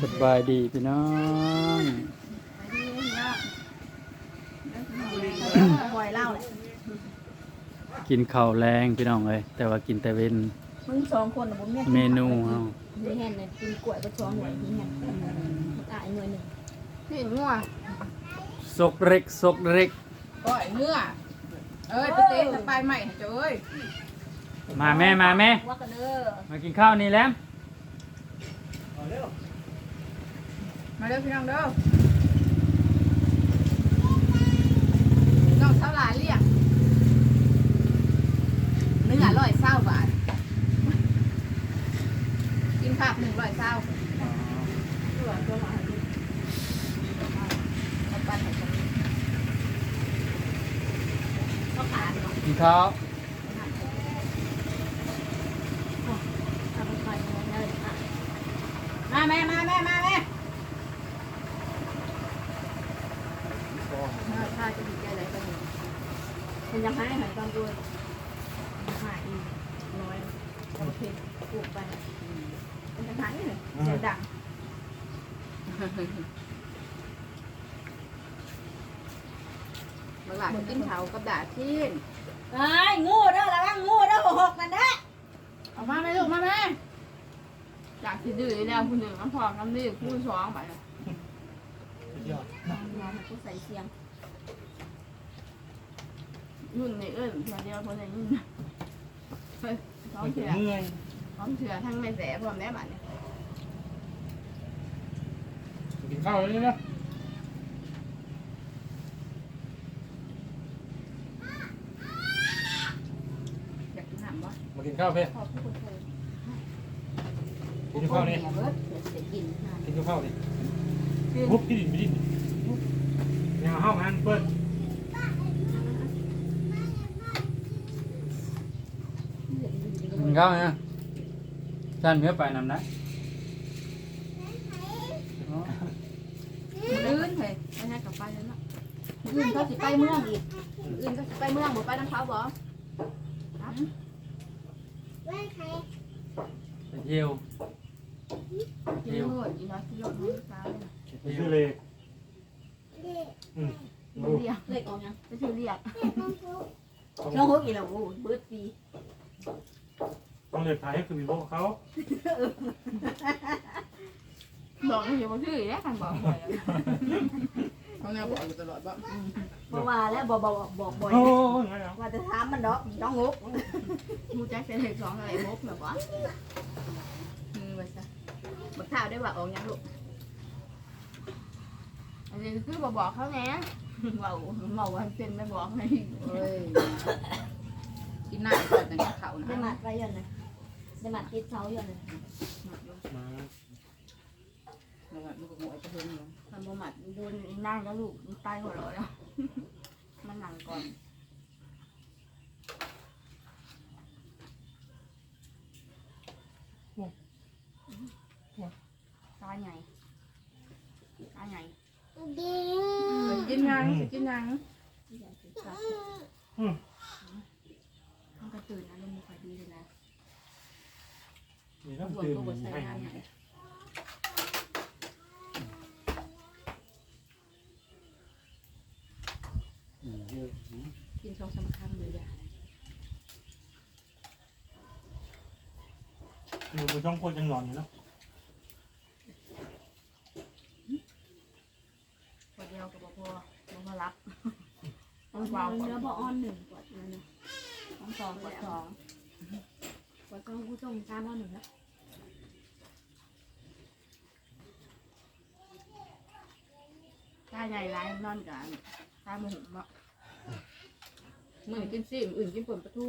สบายดีพี่น้องบ่อยเล่าเลยกินข้าวแรงพี่น้องเลยแต่ว่ากินแต่เว้นมึงสองคนน่ะบ่แม่นเมนูเฮานี่แห่นเนี่ยกินกล้วยก็ช้อนหน่วยนี่แห่นอะอีกหน่วยหนึ่งนี่งัวซกเล็กซกเล็ก ก้อยเนื้อเอ้ยไปเตะสไปใหม่เจ้าเอ้ย มาแม่มาแม่ว่ากันเด้อ มากินข้าวนี่แหล้ว มาเด้อพี่น้องเด้อน้องเท่าหลายเรียกเนื้อร้อยเศร้าบาท กินผักหนึ่งร้อยเศร้าตัวตัวมาเอาไปให้ฉันก็ขาดเนาะ กินข้าว ทำไปหมดเลยอะ มาแม่มาแม่มาแม่ ถ้าจะดีใจอะไรก็ดีมันจะหายหายตอนด้วยหายอีกน้อย โอเคปลูกไปมันจะหายเลยเสียงดังมาหลักกินเผากับดาที่ไอ้งูเด้อระวังงูเด้อหกนั่นเด้อเอามาแม่ลูกมาแม่อยากสิดื้อแล้วคุณหนึ่งน้ำพอกน้ำดื้อคู่สองไปเลยยอมให้กูใส่เสียงยุ่นในเอิ้นเถื่อเดียวคนในยุ่นเฮ้ย สองเถื่อเมื่อยสองเถื่อทั้งไม่แสบพร้อมแน่บัดเนี่ยกินข้าวเลยนะอยากกินน้ำบ่มากินข้าวเพ่ขอบคุณเธอกินข้าวนี่เบิดเดี๋ยวจะกินนานกินข้าวนี่พุบกินไม่ดินยังห้องงานเปิด กิน ข้าวเนี่ยท่านเพื่อไปนำนะมื้ออื่นเฮ้ยไม่ใช่กลับไปแล้วเนาะอื่นเขาสิไปเมืองอีกอื่นเขาสิไปเมืองบ่ไปน้ำเขาบ่ไปเที่ยวกินโลดอีน้อยกินโลดมื้อเช้าเลยชื่อเลยอืมเรียกเล็กออกยังจะชื่อเรียกช่องหกอีแล้วโอ้เบิดปี ต้องเลือกขายให้คือมีพวกเขาบอกให้อย่ามาชื่อแล้วกันบอกบ่อยแล้วเขาแนวบอกอยู่ตลอดว่าเพราะว่าแล้วบอกบอกบอกบ่อยโอ้ยไงอะว่าจะถามมันดอกช่องหกมูแจ็คเป็นเลขสองอะไรมกแบบว่าอืมไปซะบักข่าวได้ว่าออกยังลูกอันนี้คือบอกบอกเขาแน่เว่าเมาวันเป็นไม่บอกให้เอ้ยกินหน้า ได้หมัดไปยันนะได้หมัดติดเท้ายันนะมาแล้วก็ลูกหมวยจะเพิ่มอยู่ทำบ่หมัดโดนนั่งแล้วลูกตายหัวเราะแล้ว มันหนังก่อนตายไงตายไงกินยังกินยังมันก็ ตื่นนะลมไม่ค่อยดีเลยนะนี่ต้องส่วนตื่นตัวบทใช้ให้งานไหนกินสองสามคำเลยอะอยู่บนช่องโคตรยังนอนอยู่เนาะคนเดียวกับพ่อมันก็รับต้องวาวาวเนื้อบ่ออนหนึ่งกดนั่นนะ ต้อง สองกดสองกดต้องผู้ชมตามว่าหนึ่งแล้วตาใหญ่ร้ายนอนกันตาโมโหเนาะมือกินซีมอื่นกินผลประทู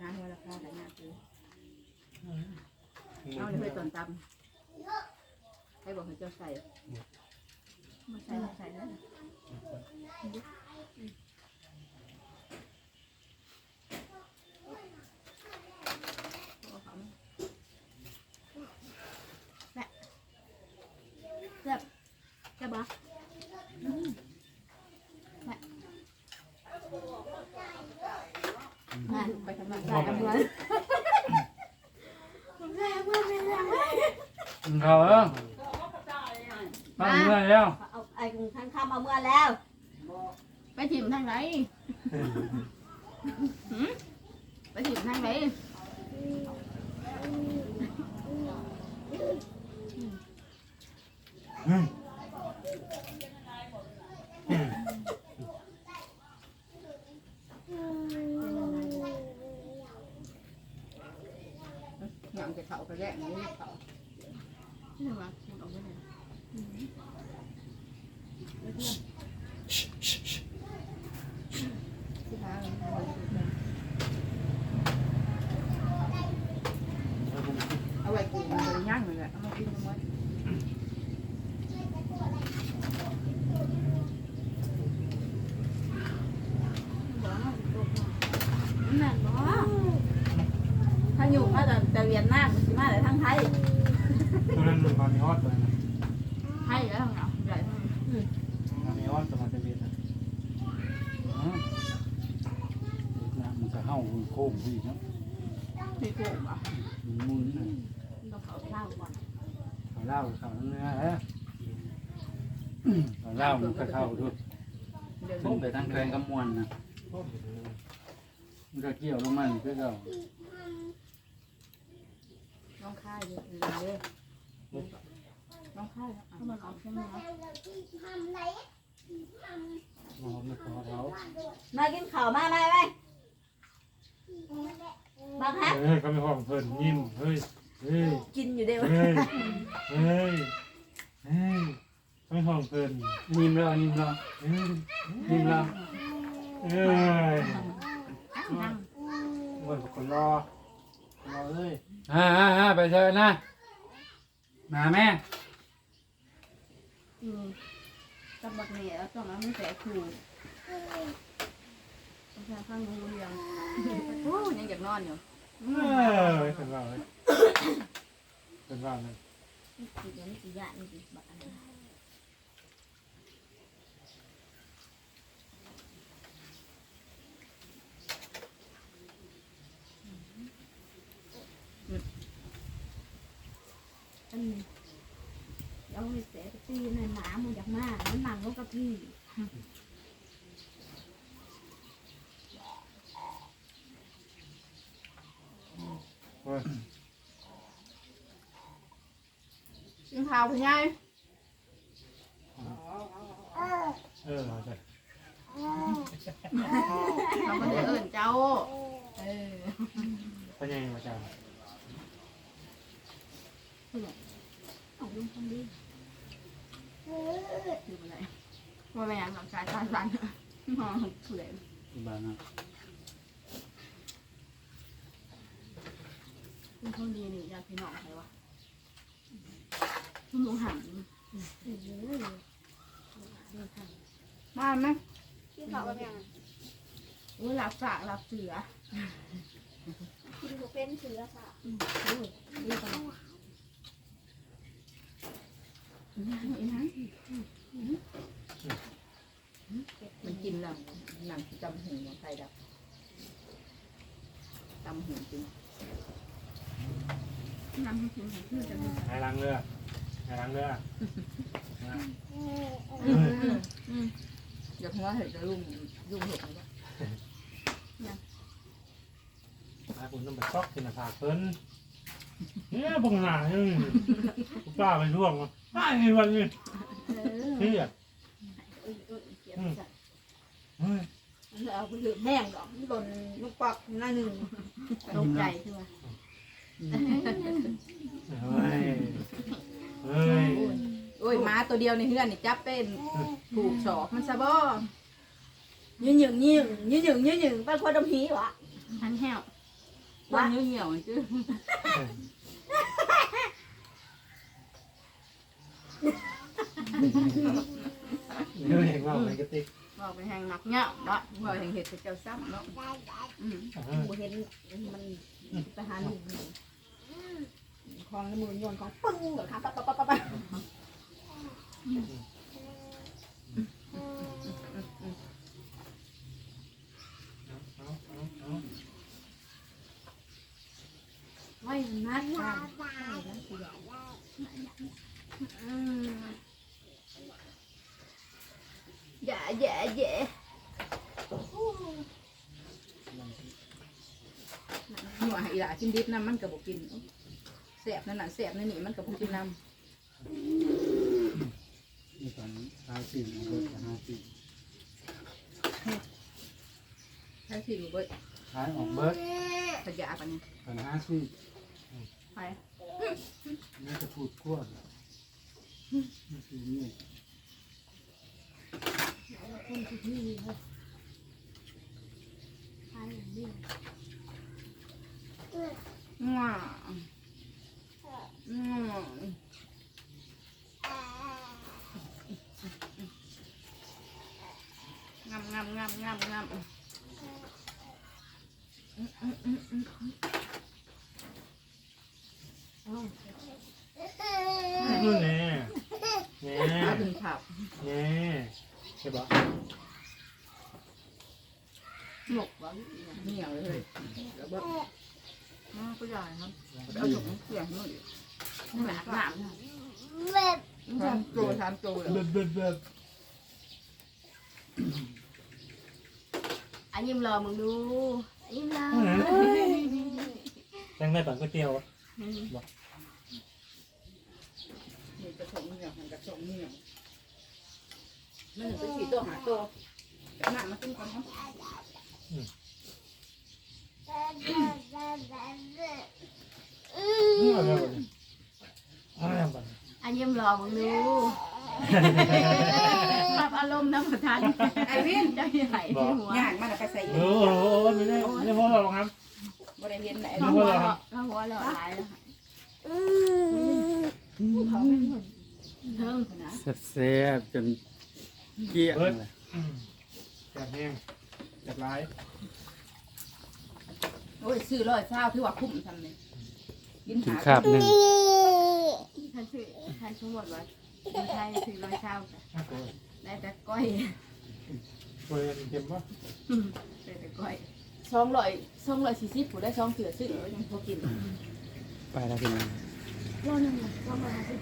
น้ำเวลาพาแต่หน้าคือเอาเลยตอนตำให้บอกให้เจ้าใส่ มาใส่มาใส่แล้วแม่แซ่บแซ่บปะแม่ไปทำงานได้เมื่อกินข้าวเออตั้งเมื่อยแล้วเอาไอ้ท่านข้ามเอาเมื่อแล้วไปถิ่มทางไหนไปถิ่มทางไหนอืมหยังจะเขาไปแรกนี่เขานี่มาคุณเอาไปไหน ที่ทาง เอาไว้กูมันเป็นย่างเลยแหละเอามากินทั้งหมด นั่นเนาะถ้าอยู่มาแต่แต่เวียนหน้าสิมาแต่ทางไทย ตัวนั้นมันมีฮอตเลยนะ ให้แล้วเหรอใหญ่ มันมีฮอตตัวมันจะเบียดนะ อืมน้ำมันจะเห่าโค้งพี่เนาะ ที่โกงอะ มันมุนน่ะ ต้องเขาเล่าก่อน ข้าวเห ล้าข้าวเนื้อฮะข้าวเล้ามันก็เข้าด้วยเดี๋ยวลงไปทางแกงกำมวนนะมันก็เกี่ยวลงมาคือเราน้องค่ายเลยเลยน้องค่ายแล้วมันเอาใช่ไหมนะมันหอมากินข้าวมาไหมไหมมาครับเฮ้ยก็ไม่ห้องเพิ่นยิ้มเฮ้ย เฮ้ยกินอยู่เดียวเฮ้ยเฮ้ยเฮ้ยไม่ห้องเพิ่นนิ่มแล้วนิ่มแล้วเฮ้ยนิ่มแล้วเอ้ยนั่งโอ้ยคนรอคนรอเอ้ยอ่าอ่าอ่าไปเชิญนะมาแม่อืมตำบักเนี่ยแล้วตอนนั้นมันแต่ขู่ประชาข้างนู้นยังโอ้ยังอยากนอนอยู่เอ้ยเป็นว่า เลยเป็นว่าเลยเดี๋ยวนี้สิยะนี่สิบักอันนั้นอันนี้เอาไปเสียตีในหมามันอยากมามันนั่งลงกับพี่ เว้ย กิน ข้าวพี่ใหญ่เออเอาใช่เราก็จะเอิ้นเจ้า เออพะยังมาจ้าเอาลุงคนดีคืออะไรว่าไม่อยากหลังกายตาสั่นมองเผื่อบ้านนะคุณเขาดีนี่ญาติพี่น้องใครวะ คุณลุงหันเออมาไหมกินข้าวกับยังอุ้ยหลับสากหลับเสือกินกับเป็นเสือค่ะนี่ก่อนอีนั้นมันกินแล้วหนังจำหูของใครดับจำหูจริงน้ำให้กินของเพื่อนจะมีไงล้างเรื อไงล้างเรืออยากหัวเห็ดจะลุ่มยุ่งเห็ดอะไรไอ้คุณต้องไปซอกกินอาหารเพิ่นเนี่ยบังหน้าเนี่ยป้าไปร่วงมาป้าไงวันนี้เออเครียดเออเออเก็บใส่เฮ้ยเอาไปเหลือแห้งดอกหล่นลูกปักหน้าหนึ่งตกใจใช่ไหม เฮ้ย เฮ้ยโอ้ยม้าตัวเดียวในเฮือนนี่จับเป็นผูกศอกมันซะบ่ยืนหยึงยืนหยึงยืนหยึงยืนหยึงเป็นคนดำหีวะทันแห้ววันเหี่ยวๆจื้อเดี๋ยวเห็นว่าอะไรกระติกบอกไปแห่งหนักเงาเนาะบอกแห่งเห็ดเจ้าซ้ำเนาะอืมกูเห็นมันไปหาหนุ่ม ของในมือโยนของปึ้งเหรอครับปั๊บปั๊บปั๊บปั๊บเอาเอาเอาอยนัดค่ะอืมอย่าอย่าอย่าหัวอีหล่ากินดิบน้ำมันก็บ่กิน แสบนั่นน่ะแสบนั่นนี่มันก็บ่กินน้นี่ตอนห้าสี่เบิดห้าสี่ำใช้สิบ่เบิดขายออกเบิดขยะปานนี้ตอนห้าสี่ไปนี่จะพูดกว้างนี่คือนี่คนที่นี่เลยใช่นี่ ว้าอืม งามงามงามงามงาม นี่แน่แน่ มาถึงขับ แน่ใช่ปะหมกวะเหนียวเลยแล้วก็อ๋อก็ใหญ่ครับเอาถุงเสียงนู่นดิหนาหนาทำโจทำโจเลยเบิดเบิดเบิดอันยิ้มรอมึงดูอันยิ้มรอแตงได้ปั่นก๋วยเตี๋ยวอะนี่กระทงเหนียวหันกระทงเหนียว มันถึงไปสี่ตัวหาตัวแต่หนามากินก่อนเนาะนี่อะไรวะเนี่ยอะไรปั่นอันยิ้มรอมึงดูปรับอารมณ์น้ำประทานไอวินเจ้าใหญ่ที่หัวย่างมันเอาไปใส่โอ้โหไม่ได้ไม่ได้พอเราหรอกครับบริเวณไหนเราหัวเราเราหัวเราหลายแล้วเขาเป็นคนเทิงขนาดแซ่บๆจน เกลี้ยงเลยอืมแซ่บแห้งแซ่บร้ายโอ้ยซื้อร้อยเช้าที่ว่าคุ้มทำเนี่ยกินถึงหาคาบหนึ่งท่านชื่อท่านสมมติว่าใช่คือร้อยเช้าน่ากลัวได้แต่ก้อยตัวเค็มปะได้แต่ก้อยสองร้อยสองร้อยสี่สิบผู้ได้สองเสือซื้อยังพอกิน ไปแล้วพี่น้องรอหนึ่งรอมาสิ